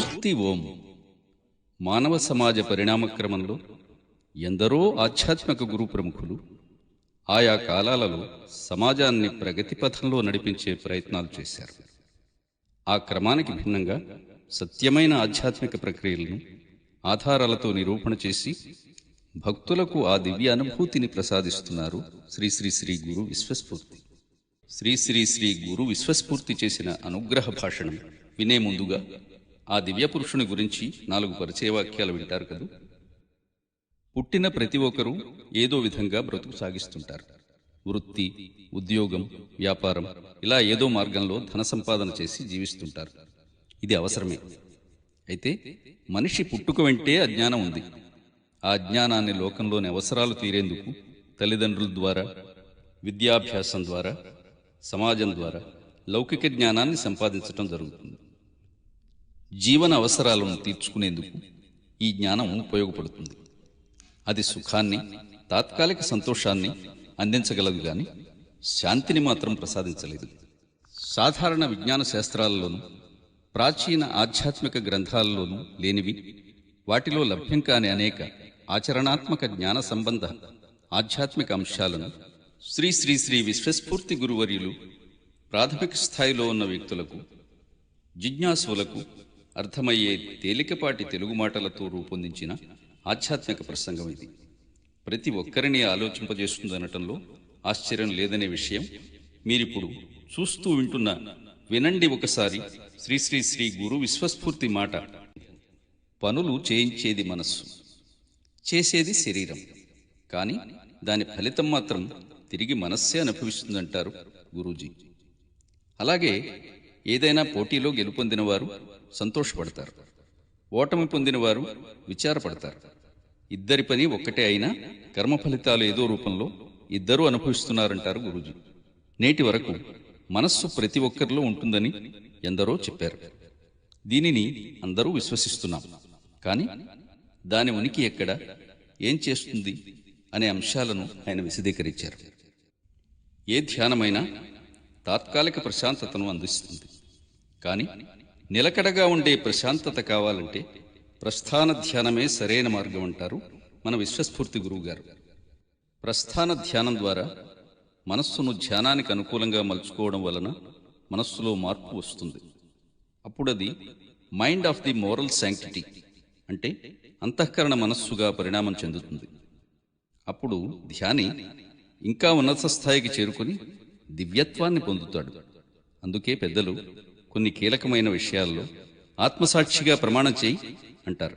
స్ఫూర్తి ఓం. మానవ సమాజ పరిణామక్రమంలో ఎందరో ఆధ్యాత్మిక గురు ప్రముఖులు ఆయా కాలాలలో సమాజాన్ని ప్రగతి పథంలో నడిపించే ప్రయత్నాలు చేశారు. ఆ క్రమానికి భిన్నంగా సత్యమైన ఆధ్యాత్మిక ప్రక్రియలను ఆధారాలతో నిరూపణ చేసి భక్తులకు ఆ దివ్య అనుభూతిని ప్రసాదిస్తున్నారు శ్రీ శ్రీ శ్రీ గురు విశ్వస్ఫూర్తి. శ్రీ శ్రీ శ్రీ గురు విశ్వస్ఫూర్తి చేసిన అనుగ్రహ భాషణం వినే ముందుగా ఆ దివ్య పురుషుని గురించి నాలుగు పరిచయవాక్యాలు వింటారు కదూ? పుట్టిన ప్రతి ఒక్కరూ ఏదో విధంగా బ్రతుకు సాగిస్తుంటారు. వృత్తి ఉద్యోగం వ్యాపారం ఇలా ఏదో మార్గంలో ధన సంపాదన చేసి జీవిస్తుంటారు. ఇది అవసరమే. అయితే మనిషి పుట్టుక వెంటే అజ్ఞానం ఉంది. ఆ అజ్ఞానాన్ని లోకంలోని అవసరాలు తీరేందుకు తల్లిదండ్రుల ద్వారా విద్యాభ్యాసం ద్వారా సమాజం ద్వారా లౌకిక జ్ఞానాన్ని సంపాదించటం జరుగుతుంది. జీవన అవసరాలను తీర్చుకునేందుకు ఈ జ్ఞానం ఉపయోగపడుతుంది. అది సుఖాన్ని తాత్కాలిక సంతోషాన్ని అందించగలదు కానీ శాంతిని మాత్రం ప్రసాదించలేదు. సాధారణ విజ్ఞాన శాస్త్రాలలోనూ ప్రాచీన ఆధ్యాత్మిక గ్రంథాలలోనూ లేనివి వాటిలో లభ్యం కాని అనేక ఆచరణాత్మక జ్ఞాన సంబంధ ఆధ్యాత్మిక అంశాలను శ్రీ శ్రీ శ్రీ విశ్వస్ఫూర్తి గురువర్యులు ప్రాథమిక స్థాయిలో ఉన్న వ్యక్తులకు జిజ్ఞాసులకు అర్థమయ్యే తేలికపాటి తెలుగు మాటలతో రూపొందించిన ఆధ్యాత్మిక ప్రసంగం ఇది. ప్రతి ఒక్కరిని ఆలోచింపజేస్తుందనటంలో ఆశ్చర్యం లేదనే విషయం మీరిప్పుడు చూస్తూ వింటున్న వినండి ఒకసారి శ్రీ శ్రీ శ్రీ గురు విశ్వస్ఫూర్తి మాట. పనులు చేయించేది మనస్సు చేసేది శరీరం. కానీ దాని ఫలితం మాత్రం తిరిగి మనస్సే అనుభవిస్తుందంటారు గురూజీ. అలాగే ఏదైనా పోటీలో గెలుపొందిన వారు సంతోషపడతారు. ఓటమి పొందిన వారు విచారపడతారు. ఇద్దరి పని ఒక్కటే అయినా కర్మ ఫలితాలు ఏదో రూపంలో ఇద్దరూ అనుభవిస్తున్నారంటారు గురుజీ. నేటి వరకు మనస్సు ప్రతి ఒక్కరిలో ఉంటుందని ఎందరో చెప్పారు. దీనిని అందరూ విశ్వసిస్తున్నాం. కానీ దాని ఉనికి ఎక్కడ ఏం చేస్తుంది అనే అంశాలను ఆయన విశదీకరించారు. ఏ ధ్యానమైనా తాత్కాలిక ప్రశాంతతను అందిస్తుంది. కానీ నిలకడగా ఉండే ప్రశాంతత కావాలంటే ప్రస్థాన ధ్యానమే సరైన మార్గం అంటారు మన విశ్వస్ఫూర్తి గురువుగారు. ప్రస్థాన ధ్యానం ద్వారా మనస్సును ధ్యానానికి అనుకూలంగా మలుచుకోవడం వలన మనస్సులో మార్పు వస్తుంది. అప్పుడది mind of the moral sanctity అంటే అంతఃకరణ మనస్సుగా పరిణామం చెందుతుంది. అప్పుడు ధ్యాని ఇంకా ఉన్నత స్థాయికి చేరుకుని దివ్యత్వాన్ని పొందుతాడు. అందుకే పెద్దలు కొన్ని కీలకమైన విషయాల్లో ఆత్మసాక్షిగా ప్రమాణం చేయి అంటారు.